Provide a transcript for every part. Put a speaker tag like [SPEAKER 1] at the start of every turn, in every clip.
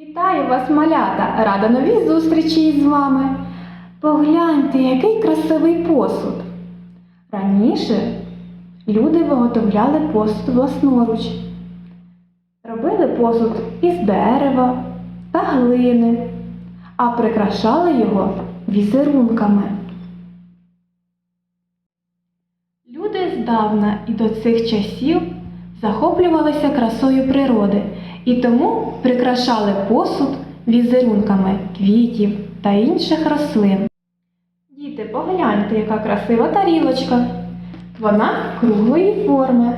[SPEAKER 1] Вітаю вас, малята! Рада новій зустрічі із вами. Погляньте, який красивий посуд. Раніше люди виготовляли посуд власноруч. Робили посуд із дерева та глини, а прикрашали його візерунками. Люди здавна і до цих часів захоплювалися красою природи і тому прикрашали посуд візерунками квітів та інших рослин. Діти, погляньте, яка красива тарілочка. Вона круглої форми,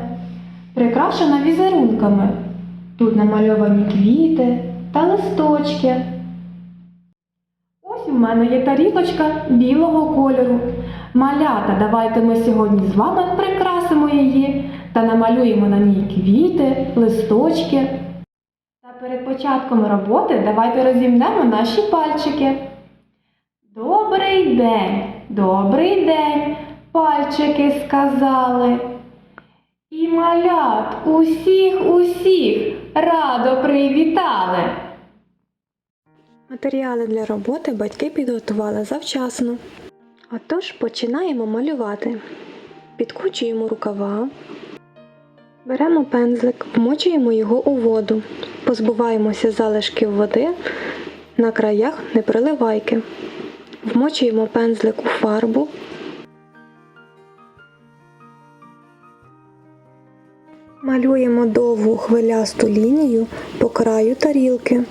[SPEAKER 1] прикрашена візерунками. Тут намальовані квіти та листочки. Ось у мене є тарілочка білого кольору. Малята, давайте ми сьогодні з вами прикрасимо її та намалюємо на ній квіти, листочки. Перед початком роботи давайте розімнемо наші пальчики. Добрий день, добрий день, пальчики сказали. І малят усіх усіх радо привітали.
[SPEAKER 2] Матеріали для роботи батьки підготували завчасно. Отож починаємо малювати. Підкручуємо рукава, беремо пензлик, вмочуємо його у воду, позбуваємося залишків води на краях неприливайки. Вмочуємо пензлик у фарбу. Малюємо довгу хвилясту лінію по краю тарілки.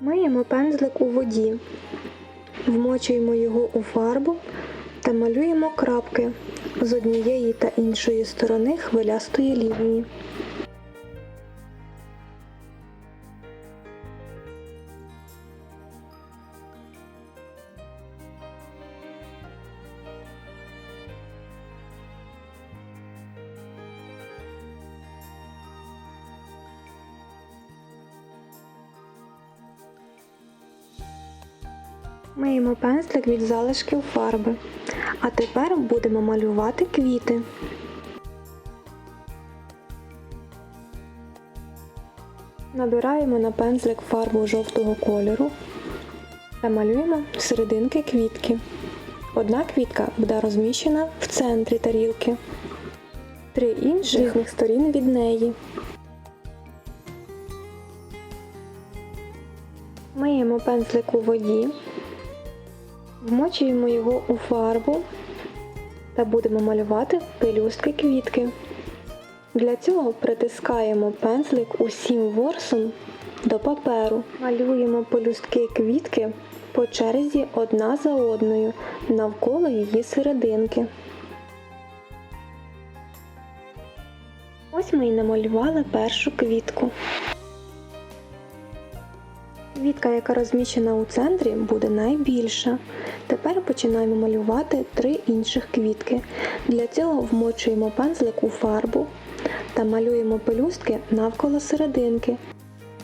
[SPEAKER 2] Миємо пензлик у воді, вмочуємо його у фарбу та малюємо крапки з однієї та іншої сторони хвилястої лінії. Миємо пензлик від залишків фарби. А тепер будемо малювати квіти. Набираємо на пензлик фарбу жовтого кольору та малюємо серединки квітки. Одна квітка буде розміщена в центрі тарілки, три інших різних сторін від неї. Миємо пензлик у воді, вмочуємо його у фарбу та будемо малювати пелюстки квітки. Для цього притискаємо пензлик усім ворсом до паперу. Малюємо пелюстки квітки по черзі одна за одною навколо її серединки. Ось ми і намалювали першу квітку. Квітка, яка розміщена у центрі, буде найбільша. Тепер починаємо малювати три інших квітки. Для цього вмочуємо пензлик у фарбу та малюємо пелюстки навколо серединки,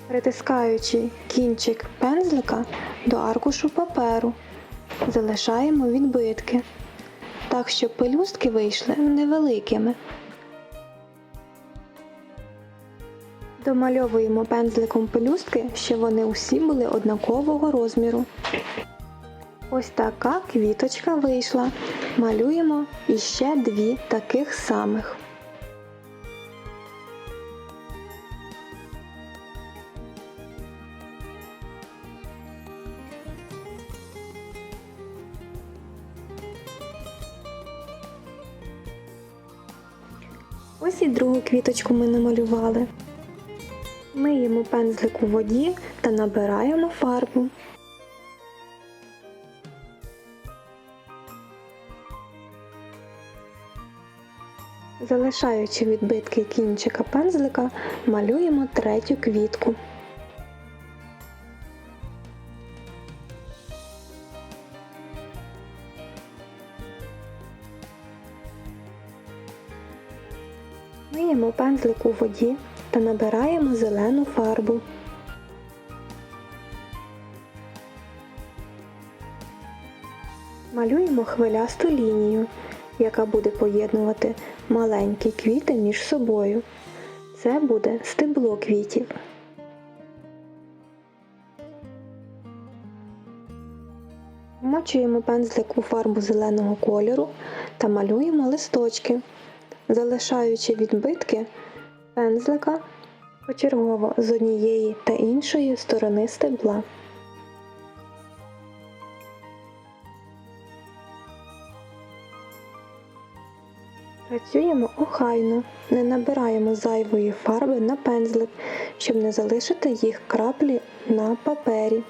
[SPEAKER 2] притискаючи кінчик пензлика до аркушу паперу. Залишаємо відбитки, так щоб пелюстки вийшли невеликими. Домальовуємо пензликом пелюстки, щоб вони усі були однакового розміру. Ось така квіточка вийшла. Малюємо іще дві таких самих. Ось і другу квіточку ми намалювали. Миємо пензлик у воді та набираємо фарбу. Залишаючи відбитки кінчика пензлика, малюємо третю квітку. Миємо пензлик у воді та набираємо зелену фарбу. Малюємо хвилясту лінію, яка буде поєднувати маленькі квіти між собою. Це буде стебло квітів. Вмочуємо пензлик у фарбу зеленого кольору та малюємо листочки, залишаючи відбитки пензлика почергово з однієї та іншої сторони стебла. Працюємо охайно, не набираємо зайвої фарби на пензлик, щоб не залишити їх краплі на папері.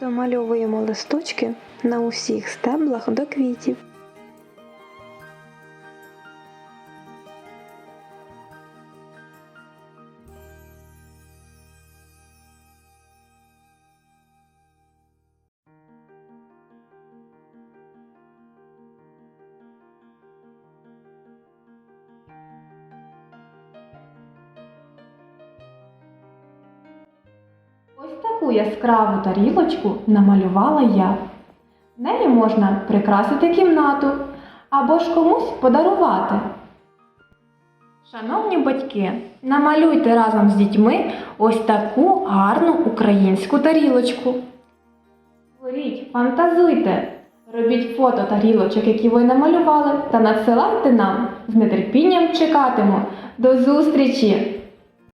[SPEAKER 2] Домальовуємо листочки на усіх стеблах до квітів.
[SPEAKER 1] Таку яскраву тарілочку намалювала я. Нею можна прикрасити кімнату або ж комусь подарувати. Шановні батьки, намалюйте разом з дітьми ось таку гарну українську тарілочку. Творіть, фантазуйте, робіть фото тарілочок, які ви намалювали, та надсилайте нам. З нетерпінням чекатиму. До зустрічі!